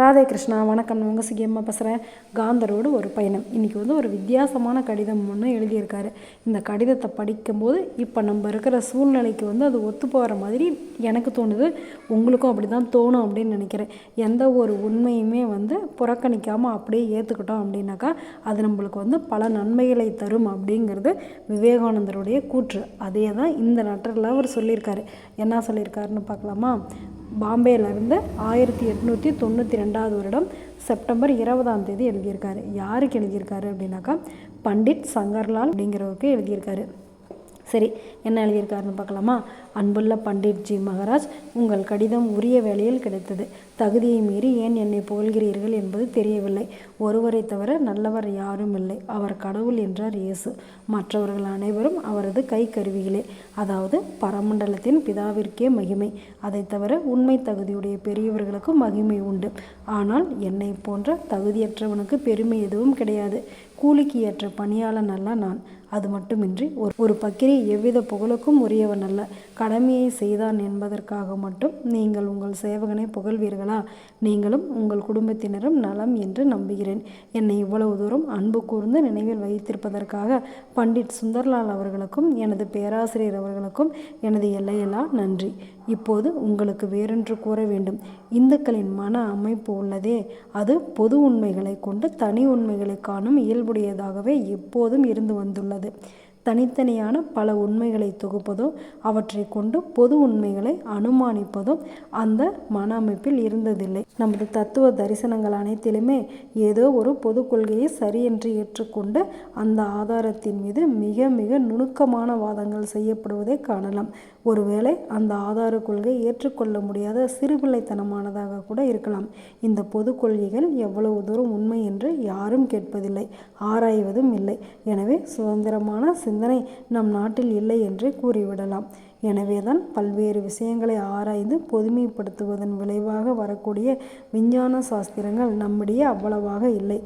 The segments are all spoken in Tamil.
ராதே கிருஷ்ணா வணக்கம். உங்கள் சிகியம்மா பேசுகிறேன் காந்தரோடு ஒரு பயணம். இன்றைக்கி வந்து ஒரு வித்தியாசமான கடிதம் ஒன்று எழுதியிருக்காரு. இந்த கடிதத்தை படிக்கும்போது இப்போ நம்ம இருக்கிற சூழ்நிலைக்கு வந்து அது ஒத்து போகிற மாதிரி எனக்கு தோணுது. உங்களுக்கும் அப்படி தான் தோணும் அப்படின்னு நினைக்கிறேன். எந்த ஒரு உண்மையுமே வந்து புறக்கணிக்காமல் அப்படியே ஏற்றுக்கிட்டோம் அப்படின்னாக்கா அது நம்மளுக்கு வந்து பல நன்மைகளை தரும் அப்படிங்கிறது விவேகானந்தருடைய கூற்று. அதே தான் இந்த லெட்டரில் அவர் சொல்லியிருக்காரு. என்ன சொல்லியிருக்காருன்னு பார்க்கலாமா? பாம்பேலேருந்து ஆயிரத்தி எட்நூற்றி தொண்ணூற்றி ரெண்டாவது வருடம் செப்டம்பர் இருபதாம் தேதி எழுதியிருக்காரு. யாருக்கு எழுதியிருக்காரு அப்படின்னாக்கா பண்டிட் சங்கர்லால் அப்படிங்கிறவருக்கு எழுதியிருக்காரு. சரி என்ன எழுதியிருக்காருன்னு பார்க்கலாமா? அன்புள்ள பண்டிட்ஜி மகாராஜ் உங்கள் கடிதம் உரிய வேளையில் கிடைத்தது. தகுதியை மீறி ஏன் என்னை புகழ்கிறீர்கள் என்பது தெரியவில்லை. ஒருவரை தவிர நல்லவர் யாரும் இல்லை. அவர் கடவுள் என்றார் இயேசு. மற்றவர்கள் அனைவரும் அவரது கை கருவிகளே அதாவது பரமண்டலத்தின் பிதாவிற்கே மகிமை. அதை தவிர உண்மை தகுதியுடைய பெரியவர்களுக்கும் மகிமை உண்டு. ஆனால் என்னை போன்ற தகுதியற்றவனுக்கு பெருமை எதுவும் கிடையாது. கூலிக்கு ஏற்ற பணியாளன் அல்ல நான். அது மட்டுமின்றி ஒரு ஒரு பக்கிரி எவ்வித புகழுக்கும் உரியவன் அல்ல. கடமையை செய்தான் என்பதற்காக மட்டும் நீங்கள் உங்கள் சேவகனை புகழ்வீர்களா? நீங்களும் உங்கள் குடும்பத்தினரும் நலம் என்று நம்புகிறேன். என்னை இவ்வளவு தூரம் அன்பு கூர்ந்து நினைவில் வைத்திருப்பதற்காக பண்டிட் சுந்தர்லால் அவர்களுக்கும் எனது பேராசிரியர் அவர்களுக்கும் எனது எல்லையெல்லாம் நன்றி. இப்போது உங்களுக்கு வேறென்று கூற வேண்டும். இந்துக்களின் மன அமைப்பு உள்ளதே. அது பொது உண்மைகளை கொண்டு தனி உண்மைகளை காணும் இயல்புடையதாகவே எப்போதும் இருந்து வந்துள்ளது. தனித்தனியான பல உண்மைகளை தொகுப்பதோ அவற்றை கொண்டு பொது உண்மைகளை அனுமானிப்பதும் அந்த மன அமைப்பில் இருந்ததில்லை. நமது தத்துவ தரிசனங்கள் அனைத்திலுமே ஏதோ ஒரு பொது கொள்கையை சரி என்று ஏற்றுக்கொண்டு அந்த ஆதாரத்தின் மீது மிக மிக நுணுக்கமான வாதங்கள் செய்யப்படுவதை காணலாம். ஒருவேளை அந்த ஆதார கொள்கை ஏற்றுக்கொள்ள முடியாத சிறுபிள்ளைத்தனமானதாக கூட இருக்கலாம். இந்த பொது கொள்கைகள் எவ்வளவு தூரம் உண்மை என்று யாரும் கேட்பதில்லை ஆராய்வதும் இல்லை. எனவே சுதந்திரமான சிந்தனை நம் நாட்டில் இல்லை என்றே கூறிவிடலாம். எனவே தான் பல்வேறு விஷயங்களை ஆராய்ந்து பொதுமைப்படுத்துவதன் விளைவாக வரக்கூடிய விஞ்ஞான சாஸ்திரங்கள் நம்மிடையே அவ்வளவாக இல்லை.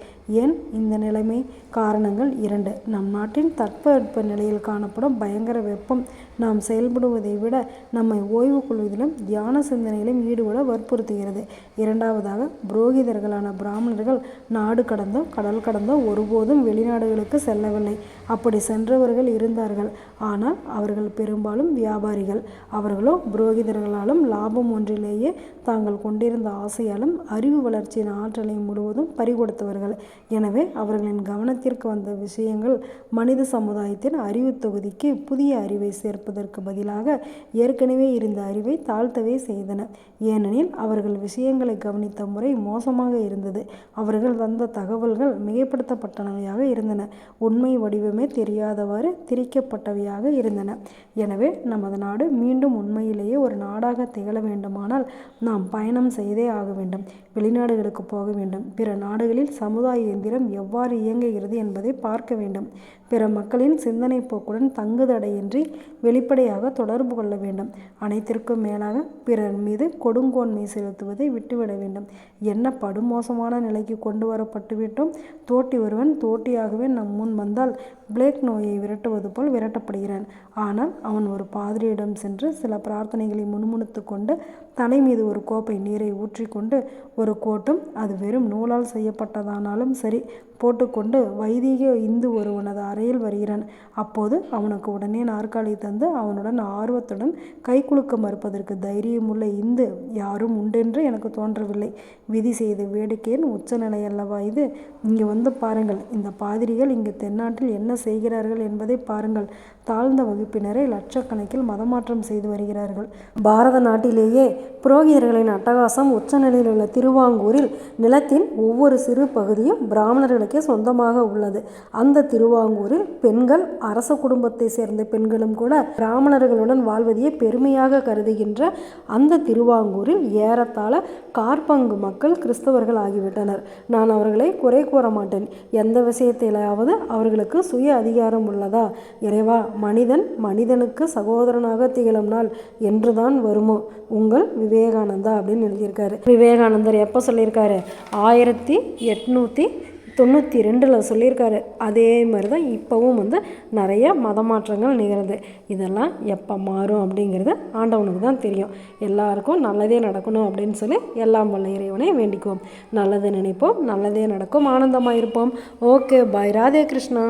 ஏன்? இந்த நிலைமை. காரணங்கள் இரண்டு. நம் நாட்டின் தட்பவெட்ப நிலையில் காணப்படும் பயங்கர வெப்பம். நாம் செயல்படுவதை விட நம்மை ஓய்வு கொள்வதிலும் தியான சிந்தனையிலும் ஈடுபட வற்புறுத்துகிறது. இரண்டாவதாக புரோகிதர்களான பிராமணர்கள் நாடு கடந்தோ கடல் கடந்தோ ஒருபோதும் வெளிநாடுகளுக்கு செல்லவில்லை. அப்படி சென்றவர்கள் இருந்தார்கள். ஆனால் அவர்கள் பெரும்பாலும் வியாபாரிகள் அவர்களோ புரோகிதர்களாலும் லாபம் ஒன்றிலேயே தாங்கள் கொண்டிருந்த ஆசையாலும் அறிவு வளர்ச்சியின் ஆற்றலை முழுவதும் பறிகொடுத்தவர்கள். எனவே அவர்களின் கவனத்திற்கு வந்த விஷயங்கள் மனித சமுதாயத்தின் அறிவு தொகுதிக்கு புதிய அறிவை சேர்ப்பதற்கு பதிலாக ஏற்கனவே இருந்த அறிவை தாழ்த்தவே செய்தன ஏனெனில் அவர்கள் விஷயங்களை கவனித்த முறை மோசமாக இருந்தது. அவர்கள் தந்த தகவல்கள் மிகைப்படுத்தப்பட்டனவையாக இருந்தன. உண்மை வடிவமே தெரியாதவாறு திரிக்கப்பட்டவையாக இருந்தன. எனவே நமது நாடு மீண்டும் உண்மையிலேயே ஒரு நாடாக திகழ வேண்டுமானால் நாம் பயணம் செய்தே ஆக வேண்டும். வெளிநாடுகளுக்கு போக வேண்டும். பிற நாடுகளில் சமுதாய இயந்திரம் எவ்வாறு இயங்குகிறது என்பதை பார்க்க வேண்டும். பிற மக்களின் சிந்தனை போக்குடன் தங்குதடையின்றி வெளிப்படையாக தொடர்பு கொள்ள வேண்டும். அனைத்திற்கும் மேலாக பிறர் மீது கொடுங்கோன்மை செலுத்துவதை விட்டுவிட வேண்டும். என்ன படுமோசமான நிலைக்கு கொண்டு வரப்பட்டுவிட்டோம் தோட்டி ஒருவன் தோட்டியாகவே நம் முன் வந்தால் பிளேக் நோயை விரட்டுவது போல் விரட்டப்படுகிறான். ஆனால் அவன் ஒரு பாதிரியிடம் சென்று சில பிரார்த்தனைகளை முணுமுணுத்து கொண்டு தலை மீது ஒரு கோப்பை நீரை ஊற்றிக்கொண்டு ஒரு கோட்டும் அது வெறும் நூலால் செய்யப்பட்டதானாலும் சரி போட்டுக்கொண்டு வைதிக இந்து ஒருவனது அறையில் வருகிறான். அப்போது அவனுக்கு உடனே நாற்காலி தந்து அவனுடன் ஆர்வத்துடன் கை குலுக்க மறுப்பதற்கு தைரியமுள்ள இந்து யாரும் உண்டென்று எனக்கு தோன்றவில்லை. விதி செய்த வேடிக்கையின் உச்சநிலை அல்லவா இது? இங்கே வந்து பாருங்கள். இந்த பாதிரிகள் இங்கு தென்னாட்டில் என்ன செய்கிறார்கள் என்பதை பாருங்கள். தாழ்ந்த வகுப்பினரை லட்சக்கணக்கில் மதமாற்றம் செய்து வருகிறார்கள். பாரத நாட்டிலேயே புரோகிதர்களின் அட்டகாசம் உச்சநிலையில் உள்ள திருவாங்கூரில் நிலத்தின் ஒவ்வொரு சிறு பகுதியும் பிராமணர்களுக்கே சொந்தமாக உள்ளது. அந்த திருவாங்கூரில் பெண்கள் அரச குடும்பத்தை சேர்ந்த பெண்களும் கூட பிராமணர்களுடன் வாழ்வதையே பெருமையாக கருதுகின்ற அந்த திருவாங்கூரில் ஏறத்தாழ கார்பங்கு மக்கள் கிறிஸ்தவர்கள் ஆகிவிட்டனர். நான் அவர்களை குறை கூற மாட்டேன். எந்த விஷயத்திலாவது அவர்களுக்கு சுய அதிகாரம் உள்ளதா? இறைவா மனிதன் மனிதனுக்கு சகோதரனாக திகழும் நாள் என்றுதான் வருமோ? உங்கள் விவேகானந்தா அப்படின்னு எழுதியிருக்காரு. விவேகானந்தர் எப்போ சொல்லியிருக்காரு? ஆயிரத்தி எட்நூற்றி தொண்ணூற்றி ரெண்டில் சொல்லியிருக்காரு. அதே மாதிரி தான் இப்போவும் வந்து நிறைய மத மாற்றங்கள் இதெல்லாம் எப்போ மாறும் அப்படிங்கிறது ஆண்டவனுக்கு தான் தெரியும். எல்லாருக்கும் நல்லதே நடக்கணும் அப்படின்னு சொல்லி எல்லாம் வல்ல இறைவனை வேண்டிக்குவோம். நல்லது நினைப்போம் நல்லதே நடக்கும் ஆனந்தமாக இருப்போம். Okay bye. ராதே கிருஷ்ணா.